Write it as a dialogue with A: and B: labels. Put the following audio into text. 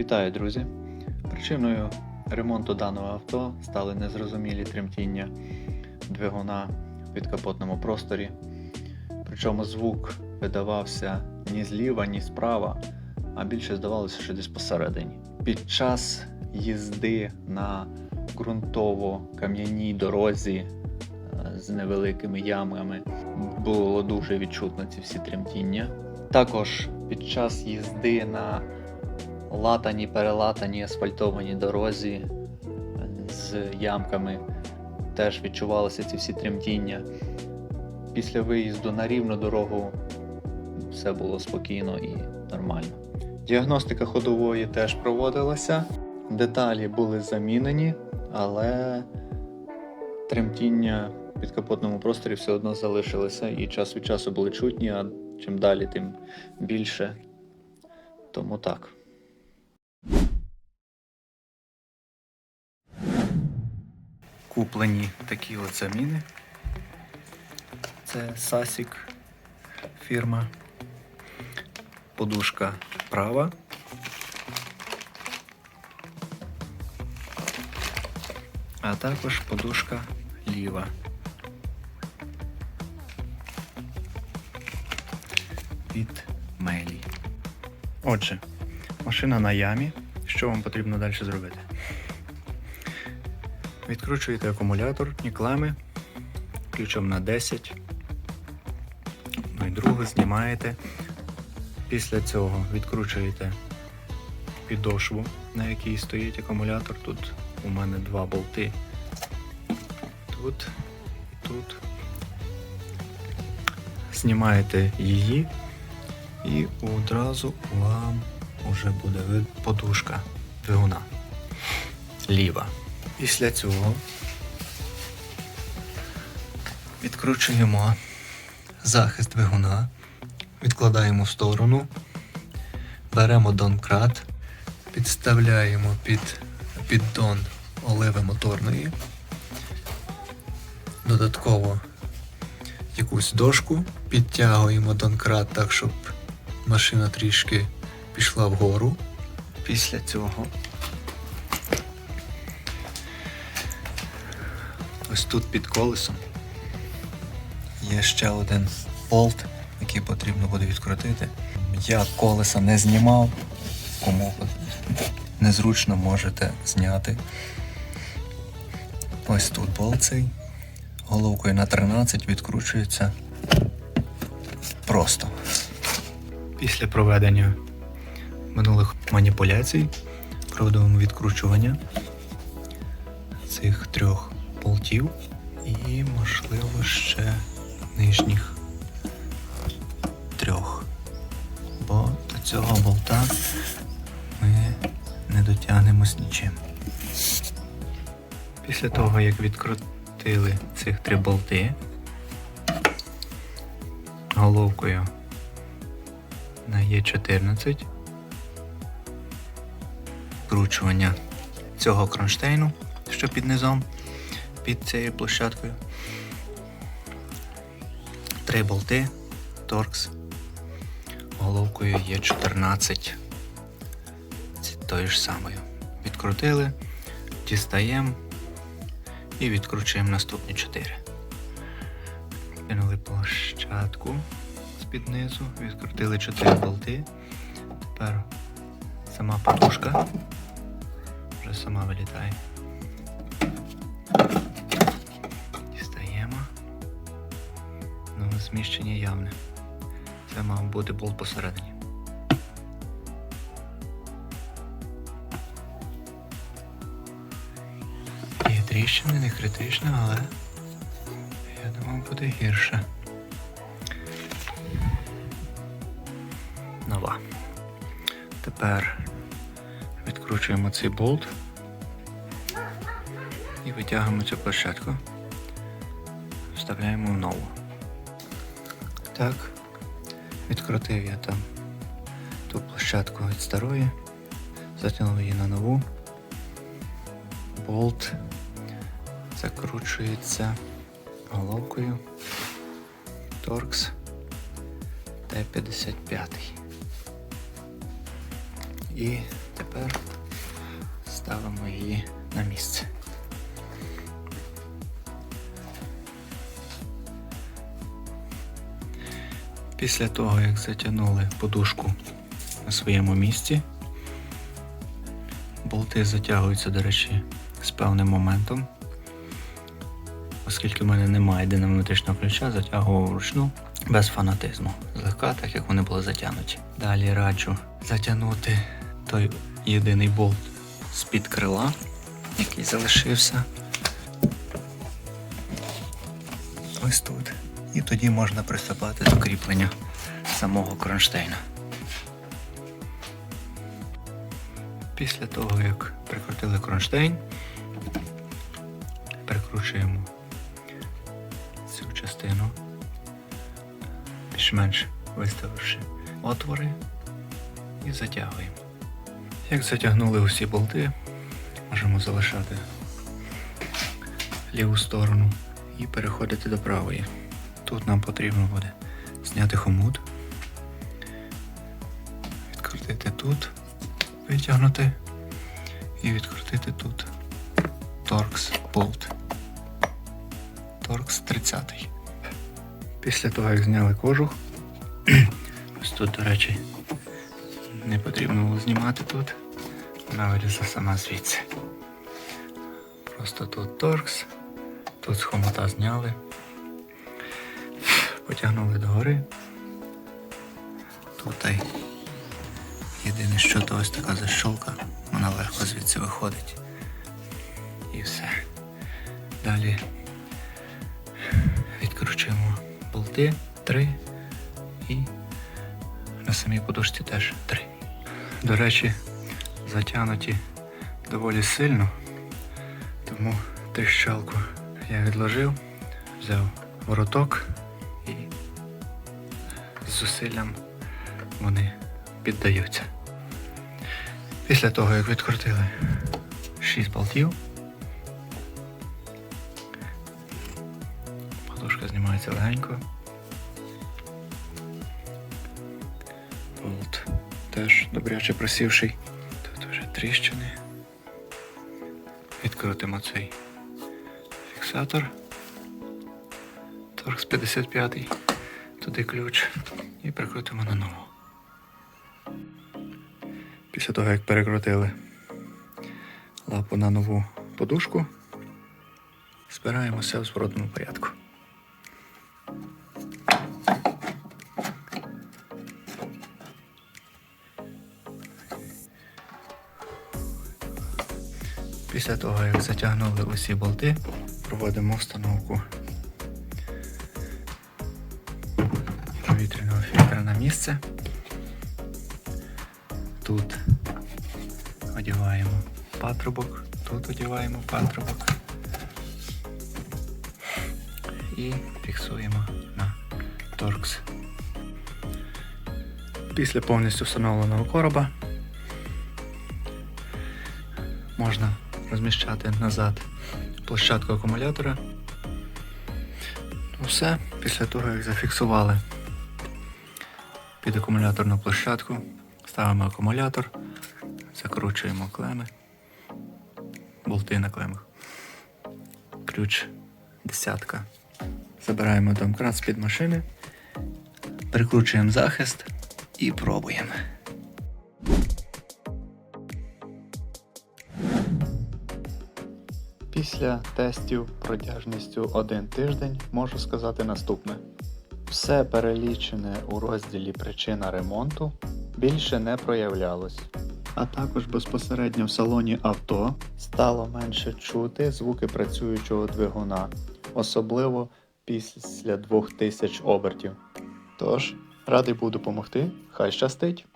A: Вітаю, друзі! Причиною ремонту даного авто стали незрозумілі тремтіння двигуна в підкапотному просторі. Причому звук видавався ні зліва, ні справа, а більше здавалося, що десь посередині. Під час їзди на ґрунтово-кам'яній дорозі е, з невеликими ямами було дуже відчутно ці всі тремтіння. Також під час їзди на латаній, перелатаній асфальтованій дорозі е, з ямками теж відчувалися ці всі тремтіння. Після виїзду на рівну дорогу все було спокійно і нормально. Діагностика ходової теж проводилася, деталі були замінені, але тремтіння в підкапотному просторі все одно залишилися і час від часу були чутні, а чим далі, тим більше. Тому так. Куплені такі от заміни. Це Сасік фірма. Подушка права. А також подушка ліва. Від Мейлі. Отже, машина на ямі. Що вам потрібно далі зробити? Відкручуєте акумулятор, клеми ключом на 10. Ну і другу знімаєте. Після цього відкручуєте підошву, на якій стоїть акумулятор. Тут у мене два болти. Тут і тут. Знімаєте її і одразу вам вже буде подушка двигуна ліва. Після цього відкручуємо захист двигуна, відкладаємо в сторону, беремо донкрат, підставляємо під піддон оливи моторної, додатково якусь дошку, підтягуємо донкрат так, щоб машина трішки пішла вгору. Після цього ось тут під колесом є ще один болт, який потрібно буде відкрутити. Я колеса не знімав, кому незручно можете зняти. Ось тут болт цей. Головкою на 13 відкручується просто. Після проведення минулих маніпуляцій проводимо відкручування цих трьох болтів і, можливо, ще нижніх трьох. Бо до цього болта ми не дотягнемось нічим. Після того, як відкрутили цих три болти головкою на Е14 вкручування цього кронштейну, що під низом, під цією площадкою. Три болти, торкс, головкою є 14 Ці- тою ж самою. Відкрутили, дістаємо і відкручуємо наступні 4. Кинули площадку з-під низу, відкрутили 4 болти. Тепер сама подушка вже сама вилітає. Зміщення явне. Це мав бути болт посередині. Є тріщини, не критично, але я думав буде гірше. Нова. Тепер відкручуємо цей болт і витягуємо цю площадку. Вставляємо в нову. Так, відкрутив я там ту площадку від старої, затягнув її на нову. Болт закручується головкою Torx Т-55. І Тепер
B: ставимо її на місце. Після того, як затягнули подушку на своєму місці, болти затягуються, до речі, з певним моментом. Оскільки в мене немає динамометричного ключа, затягував вручну без фанатизму. Злегка, так як вони були затягнуті. Далі раджу затягнути той єдиний болт з-під крила, який залишився. Ось тут. І тоді можна приступати до кріплення самого кронштейна. Після того, як прикрутили кронштейн, прикручуємо цю частину, більш-менш виставивши отвори і затягуємо. Як затягнули усі болти, можемо залишати ліву сторону і переходити до правої. Тут нам потрібно буде зняти хомут, відкрутити тут, витягнути і відкрутити тут торкс болт. Торкс 30. Після того, як зняли кожух, ось тут, до речі, не потрібно було знімати тут. Вона вилізла сама звідси. Просто тут торкс, тут з хомута зняли, потягнули догори. Тут єдине, що то ось така защолка, вона легко звідси виходить. І все. Далі відкручуємо болти три і на самій подушці теж три. До речі, затягнуті доволі сильно, тому тріщалку я відложив, взяв вороток зусиллям вони піддаються. Після того, як відкрутили 6 болтів, подушка знімається легенько. Болт теж добряче просівший. Тут вже тріщини. Відкрутимо цей фіксатор. Торкс 55. Туди ключ. І прикрутимо на нову. Після того, як перекрутили лапу на нову подушку, збираємо все в зворотному порядку. Після того, як затягнули усі болти, проводимо встановку місце. Тут одягаємо патрубок, тут одягаємо патрубок і фіксуємо на торкс. Після повністю встановленого короба можна розміщати назад площадку акумулятора. Все, після того як зафіксували під акумуляторну площадку, ставимо акумулятор, закручуємо клеми, болти на клемах, ключ десятка. Забираємо домкрат з-під машини, прикручуємо захист і пробуємо.
A: Після тестів протяжністю один тиждень можу сказати наступне: все перелічене у розділі причина ремонту більше не проявлялось. А також безпосередньо в салоні авто стало менше чути звуки працюючого двигуна, особливо після 2000 обертів. Тож, радий буду допомогти, хай щастить!